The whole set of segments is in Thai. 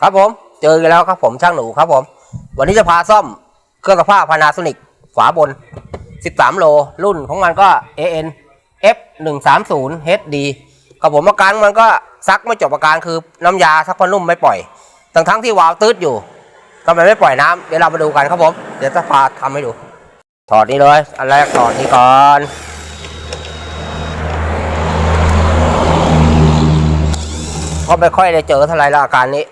ครับผม เจอกันแล้วครับผมช่างหนูครับผม วันนี้จะพาซ่อมเครื่องซักผ้าพานาโซนิกฝาบน 13 โล รุ่นของมันก็ AN F 1 3 0 HD กับผมอาการมันก็ซักไม่จบอาการคือน้ำยาซักผ้านุ่มไม่ปล่อย ทั้งทั้งที่วาล์วตืดอยู่ทำไมไม่ปล่อยน้ำเดี๋ยวเรามาดูกันครับผม เดี๋ยวจะพาทำให้ดู ถอดนี่เลย อันแรกถอดนี่ก่อนเพราะไม่ค่อยได้เจอเท่าไรแล้วอาการนี้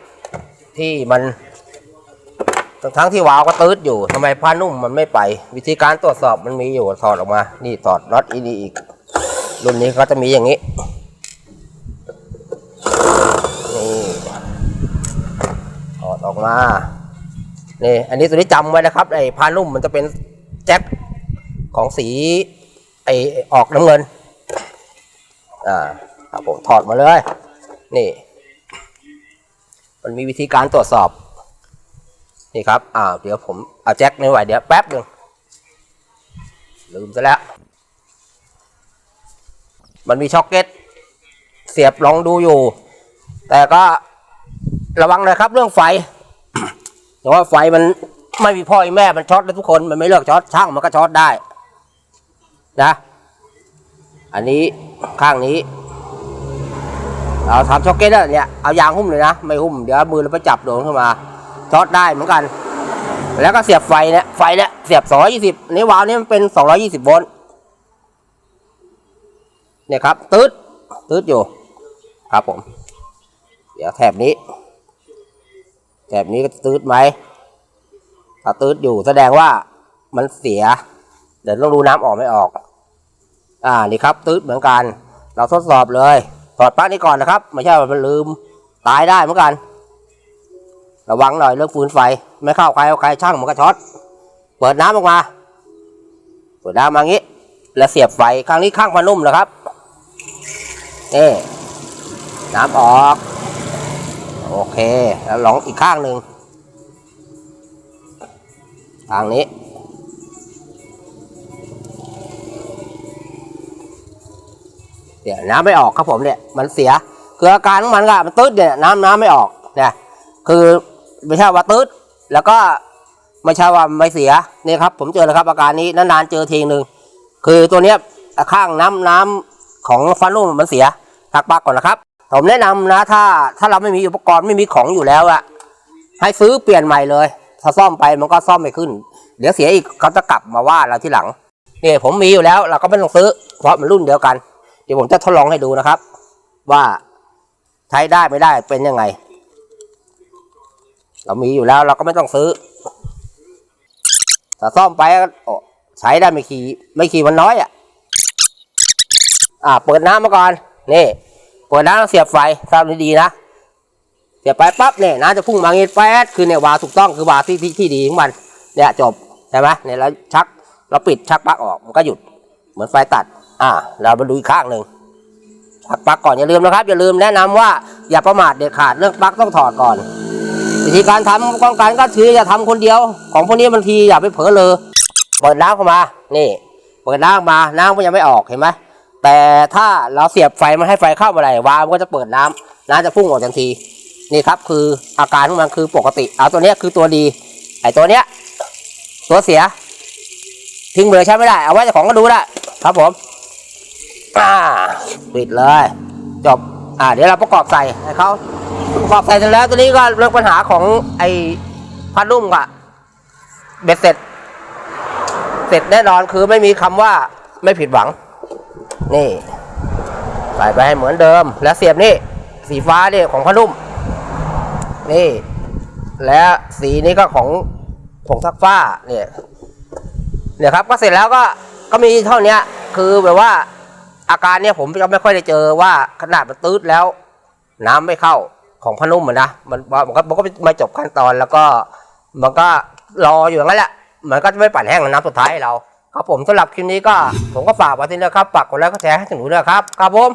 ที่มันทั้งทั้งที่วาวก็ตืดอยู่ทำไมผ้านุ่มมันไม่ไป วิธีการตรวจสอบมันมีอยู่ถอดออกมา นี่ถอดน็อตอีนี่อีก รุ่นนี้ก็จะมีอย่างนี้นี่ถอดออกมานี่อันนี้ตัวนี้จำไว้นะครับไอ้ผ้านุ่มมันจะเป็นแจ็คของสีไอ้ออกน้ำเงินอ่าครับผมถอดมาเลย นี่ มันมีวิธีการตรวจสอบ นี่ครับอ่าเดี๋ยวผมเอาแจ็คไม่ไหวเดี๋ยวแป๊บหนึ่งลืมซะแล้ว มันมีช็อคเก็ต เสียบลองดูอยู่ แต่ก็ระวังนะครับเรื่องไฟแต่ว่าไฟมันไม่มีพ่อมีแม่ มันช็อตได้ทุกคน มันไม่เลือกช็อตช่างมันก็ช็อตได้ นะ อันนี้ข้างนี้ เราทำช็อกเก็ตเนี่ยเอายางหุ้มเลยนะ ไม่หุ้มเดี๋ยวมือเราไปจับโดนขึ้นมาช็อตได้เหมือนกัน แล้วก็เสียบไฟเนี่ยไฟเนี่ยเสียบ 220นี่วาล์วนี่มันเป็น 220 โวลต์เนี่ยครับตืดตืดอยู่ ครับผม เดี๋ยวแถบนี้ แถบนี้ก็ตืดไหมถ้าตืดอยู่แสดงว่ามันเสีย เดี๋ยวต้องดูน้ำออกไม่ออก อ่านี่ครับตืดเหมือนกัน เราทดสอบเลย ถอดปลั๊กนี้ก่อนนะครับ ไม่ใช่ว่ามันลืมตายได้เหมือนกัน ระวังหน่อยเรื่องฟืนไฟ ไม่เข้าใครเอาใครช่างมันก็ช็อต เปิดน้ำออกมา เปิดน้ำมางี้ แล้วเสียบไฟครั้งนี้ข้างพนุ่มนะครับนี่น้ำออก โอเค แล้วลองอีกข้างหนึ่งทางนี้ เนี่ยน้ำไม่ออกครับผมเนี่ยมันเสียคืออาการของมันก็มันตืดเนี่ยน้ำน้ำไม่ออกเนี่ยคือไม่ใช่ว่าตืดแล้วก็ไม่ใช่ว่าไม่เสียนี่ครับ ผมเจอแล้วครับอาการนี้นานๆเจอทีหนึ่งคือตัวเนี้ยข้างน้ำน้ำของฟันนุ่มมันเสียทักปลักก่อนนะครับ ผมแนะนำนะถ้าถ้าเราไม่มีอุปกรณ์ไม่มีของอยู่แล้วอะให้ซื้อเปลี่ยนใหม่เลย ถ้าซ่อมไปมันก็ซ่อมไม่ขึ้น เดี๋ยวเสียอีกเขาจะกลับมาว่าเราที่หลังเนี่ยผมมีอยู่แล้วเราก็ไม่ต้องซื้อเพราะมันรุ่นเดียวกัน เดี๋ยวผมจะทดลองให้ดูนะครับ ว่าใช้ได้ไม่ได้เป็นยังไง เรามีอยู่แล้วเราก็ไม่ต้องซื้อถ้าซ่อมไปใช้ได้ไม่ขี่ไม่ขี่มันน้อยอะอ่าเปิดน้ำมาก่อนนี่เปิดน้ำแล้วเสียบไฟทราบดีๆนะเสียบไปปั๊บเนี่ยน้ำจะพุ่งมางี้แป๊ดคือเนี่ยวาถูกต้องคือวาที่ที่ที่ดีของมันเนี่ยจบใช่ไหมเนี่ยเราชักเราปิดชักปลั๊กออกมันก็หยุดเหมือนไฟตัด อ่าเรามาดูอีกข้างหนึ่งชักปลั๊กก่อนอย่าลืมนะครับ อย่าลืมแนะนำว่าอย่าประมาทเด็ดขาดเรื่องปลั๊กต้องถอดก่อน วิธีการทำป้องกันก็คืออย่าทำคนเดียว ของพวกนี้บางทีอย่าไปเผลอเลยเปิดน้ำเข้ามา นี่ เปิดน้ำมาน้ำก็ยังไม่ออกเห็นไหมแต่ถ้าเราเสียบไฟมันให้ไฟเข้ามาไหนวาล์วมันก็จะเปิดน้ำน้ำจะพุ่งออกทันที นี่ครับ คืออาการของมันคือปกติ เอาตัวเนี้ยคือตัวดี ไอ้ตัวเนี้ย ตัวเสียทิ้งไปเลยใช้ไม่ได้ เอาไว้เจ้าของก็ดูได้ครับผม อ่าปิดเลย จบ อ่า เดี๋ยวเราประกอบใส่ให้เขาประกอบใส่เสร็จแล้วตัวนี้ก็เรื่องปัญหาของไอ้พัดนุ่มกะเบ็ดเสร็จ เสร็จแน่นอนคือไม่มีคำว่าไม่ผิดหวัง นี่ ใส่ไปให้เหมือนเดิม แล้วเสียบนี่ สีฟ้าเนี่ยของพัดนุ่ม นี่ แล้วสีนี้ก็ของผงซักฟ้าเนี่ยเนี่ยครับก็เสร็จแล้วก็ก็มีเท่านี้คือแบบว่า อาการเนี่ยผมก็ไม่ค่อยได้เจอว่าขนาดมันตืดแล้ว น้ำไม่เข้าของพนุ่มอนนะมันมันก็มันก็มาจบขั้นตอนแล้วก็ มันก็รออยู่อย่างนั้นแหละมันก็จะไม่ปั่นแห้งน้ำสุดท้ายให้เรา ครับผมสำหรับคลิปนี้ก็ผมก็ฝากไว้ที่นี่นะครับฝากกดไลค์กดแชร์ให้ถึงหนูด้วยครับครับผม